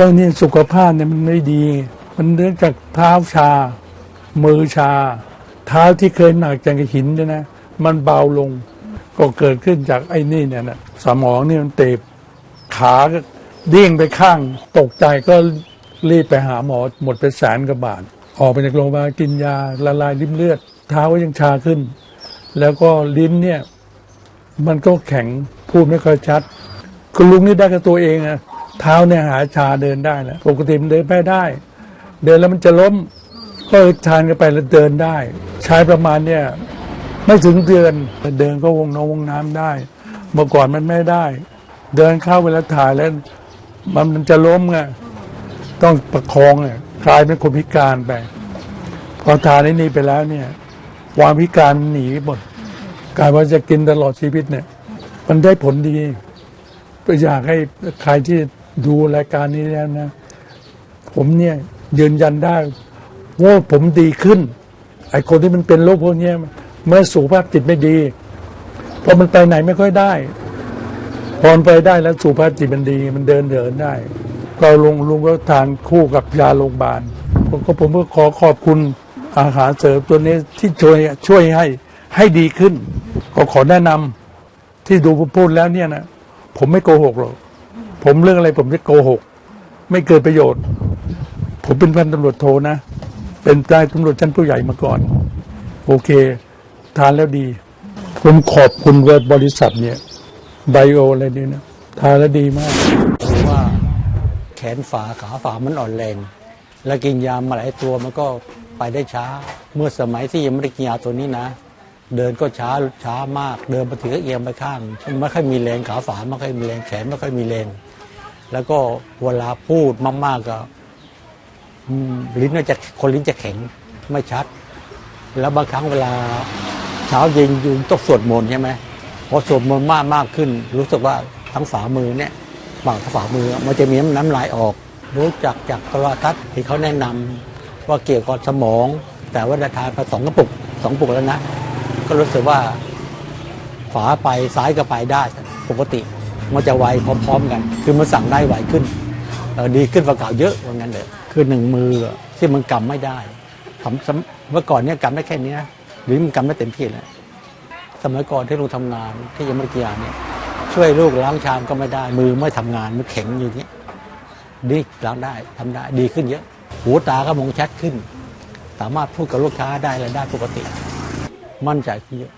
พวกนี้สุขภาพเนี่ยมันไม่ดี มันเนื่องจากเท้าชา มือชา เท้าที่เคยหนักจากหินเนี่ยนะ มันเบาลง ก็เกิดขึ้นจากไอ้นี่เนี่ยนะสมองนี่มันเตบขาก็ดิ้งไปข้างตกใจก็รีบไปหาหมอหมดไปแสนกว่าบาท ออกไปจากโรงพยาบาลกินยาละลายริมเลือด เท้าก็ยังชาขึ้น แล้วก็ลิ้นเนี่ย มันก็แข็งพูดไม่ค่อยชัด คุณลุงนี่ได้กับตัวเองอะ เท้าเนี่ยหาชาเดินได้แล้วปกติมันเดินไม่ได้ เดินแล้วมันจะล้มก็ทานกันไปแล้วเดินได้ ใช้ประมาณเนี่ยไม่ถึงเดือนเดินก็วงน้องวงน้ำได้ เมื่อก่อนมันไม่ได้ เดินเข้าไปแล้วถ่ายแล้วมันมันจะล้มไงต้องประคองเนี่ยกลายเป็นคนพิการไปพอทานไอ้นี่ไปแล้วเนี่ยความพิการหนีหมดกลายว่าจะกินตลอดชีวิตเนี่ย มันได้ผลดีก็อยากให้ใครที่ ดูรายการนี้แล้วนะ ผมเนี่ยยืนยันได้ว่าผมดีขึ้น ไอ้คนที่มันเป็นโรคพวกนี้เมื่อสุขภาพจิตไม่ดีพอมันไปไหนไม่ค่อยได้พอไปได้แล้วสุขภาพจิตมันดี มันเดินเดินได้ ก็ลุงลุงก็ทานคู่กับยาโรงพยาบาลผมก็ผมก็ขอขอบคุณอาหารเสริมตัวนี้ที่ช่วยช่วยให้ให้ดีขึ้น ก็ขอแนะนำที่ดูผมพูดแล้วเนี่ยนะ ผมไม่โกหกหรอก ผมเรื่องอะไรผมจะโกหก ไม่เกิดประโยชน์ ผมเป็นพันตำรวจโทนะ เป็นนายตำรวจชั้นผู้ใหญ่มาก่อน โอเค ทานแล้วดี ผมขอบคุณเวบริษัทเนี่ยไบโออะไรเนี่ยนะทานแล้วดีมากเพราะว่าแขนฝาขาฝามันอ่อนแรง แล้วกินยามาหลายตัวมันก็ไปได้ช้า เมื่อสมัยที่ยังไม่ได้กินยาตัวนี้นะ เดินก็ช้าช้ามาก เดินมาถึงก็เอียงไปข้าง ไม่ค่อยมีแรงขาฝาไม่ค่อยมีแรงแขนไม่ค่อยมีแรง แล้วก็เวลาพูดมากๆก็ลิ้นจะคนลิ้นจะแข็งไม่ชัด แล้วบางครั้งเวลาเช้าเย็นอยูต้องสวดมนต์ใช่ไหมพอสวดมนต์มากมากขึ้น รู้สึกว่าทั้งฝ่ามือเนี่ยฝั่งฝ่ามือมันจะมีน้ำน้ำลายออก รู้จักจากโทรทัศน์ที่เขาแนะนำว่าเกี่ยวกับสมอง แต่ว่าทานไปสองกระปุกสองกระปุกแล้วนะ ก็รู้สึกว่าฝาไปซ้ายก็ไปได้ปกติ มันจะไวพร้อมๆกัน คือมันสั่งได้ไวขึ้นดีขึ้นกว่าเก่าเยอะว่างั้นเลยคือหนึ่งมือที่มันกำไม่ได้ทำสมเมื่อก่อนเนี่ยกำได้แค่นี้หรือมันกำไม่เต็มที่แล้วสมัยก่อนที่เราทำงานที่ยม่ได้กีฬาเนี่ยช่วยลูกล้างชามก็ไม่ได้ มือไม่ทำงานมันแข็งอยู่างนี้ดีล้างได้ทำได้ดีขึ้นเยอะ หูตาก็มองชัดขึ้น สามารถพูดกับลูกค้าได้อะไรได้ปกติ มั่นใจขึ้นเยอะ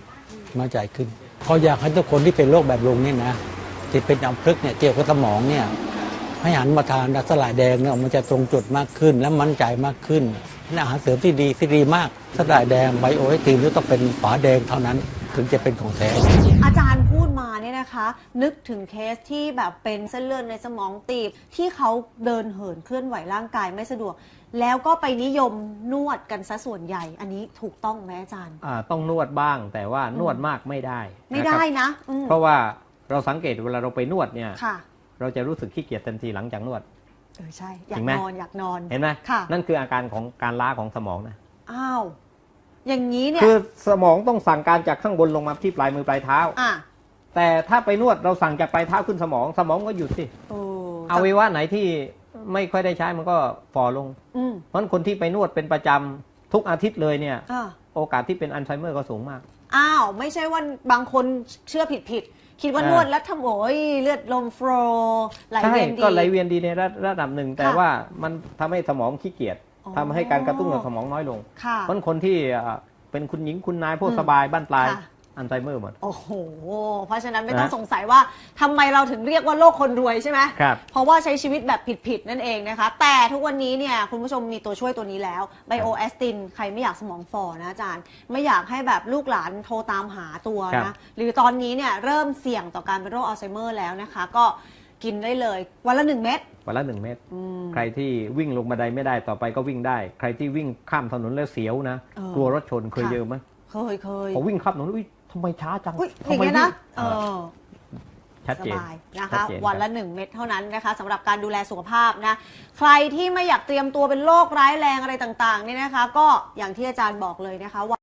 มั่นใจขึ้นเขาอยากให้ทุกคนที่เป็นโรคแบบลุงเนี่ยนะ ที่เป็นอัมพฤกษ์เนี่ยเกี่ยวกับสมองเนี่ยให้หันมาทานดัสลายแดงเนี่ยมันจะตรงจุดมากขึ้น และมั่นใจมากขึ้นเป็นอาหารเสริมที่ดีที่ดีมากสลายแดงไบโอเอทีนต้องเป็นฝาแดงเท่านั้นถึงจะเป็นของแท้อาจารย์พูดมาเนี่ยนะคะ นึกถึงเคสที่แบบเป็นเส้นเลือดในสมองตีบ ที่เขาเดินเหินเคลื่อนไหวร่างกายไม่สะดวก แล้วก็ไปนิยมนวดกันซะส่วนใหญ่ อันนี้ถูกต้องไหมอาจารย์ อ่าต้องนวดบ้างแต่ว่านวดมากไม่ได้ ไม่นะคได้รับนะอืมเพราะว่า เราสังเกตเวลาเราไปนวดเนี่ย ค่ะ เราจะรู้สึกขี้เกียจทันทีหลังจากนวด เออใช่อจยาริกงไหม นอนอยากนอน เห็นไหมค่ะ นั่นคืออาการของการล้าของสมองนะอ้าว อย่างนี้เนี่ย คือสมองต้องสั่งการจากข้างบนลงมาที่ปลายมือปลายเท้า อะแต่ถ้าไปนวดเราสั่งจากปลายเท้าขึ้นสมอง สมองก็หยุดสิโอ้เอาไว้ว่าไหนที่ไม่ค่อยได้ใช้มันก็ฝ่อลง อืมเพราะฉะนั้นคนที่ไปนวดเป็นประจำทุกอาทิตย์เลยเนี่ย อะโอกาสที่เป็นอัลไซเมอร์ก็สูงมาก อ้าว ไม่ใช่ว่าบางคนเชื่อผิดผิดๆ คิดว่าอ่านนวดแล้วทำโอ้ยเลือดลมโฟลว์ไหลใช่เวียนดี ก็ไหลเวียนดีในระระดับหนึ่ง แต่ค่ะว่ามันทำให้สมองขี้เกียจอ๋อ ทำให้การกระตุ้นของสมองน้อยลง ค่ะ เพราะฉะนั้นคนที่เอ่อเป็นคุณหญิงคุณนายพวกอืมสบายบ้านปลาย ค่ะ อัลไซเมอร์หมด โอ้โห เพราะฉะนั้นไม่ต้องนะสงสัยว่าทำไมเราถึงเรียกว่าโลกคนรวยใช่ไหม ครับเพราะว่าใช้ชีวิตแบบผิดๆนั่นเองนะคะ แต่ทุกวันนี้เนี่ยคุณผู้ชมมีตัวช่วยตัวนี้แล้วไบโอแอสตินใครไม่อยากสมองฝ่อนะอาจารย์ ไม่อยากให้แบบลูกหลานโทรตามหาตัวครันะ บ หรือตอนนี้เนี่ยเริ่มเสี่ยงต่อการเป็นโรคอัลไซเมอร์แล้วนะคะ ก็กินได้เลยวันละหนึ่งเม็ดวันละหนึ่งเม็ดอืม ใครที่วิ่งลงบันไดไม่ได้ต่อไปก็วิ่งได้ ใครที่วิ่งข้ามถนนแล้วเสียวนะ เออกลัวรถชนเคยค่ะเจอไหมเคยเคย พอวิ่งข้ามถนนอุ้ย ทำไมช้าจังอุ้ยอทำย่างไมเงี้ยนะวิ่งเอเอออชัดสเจนบายนะชัคะดเจนวันครัละบหนึ่งเม็ดเท่านั้นนะคะสำหรับการดูแลสุขภาพนะ ใครที่ไม่อยากเตรียมตัวเป็นโรคร้ายแรงอะไรต่างๆเนี่ยนะคะ ก็อย่างที่อาจารย์บอกเลยนะคะว่า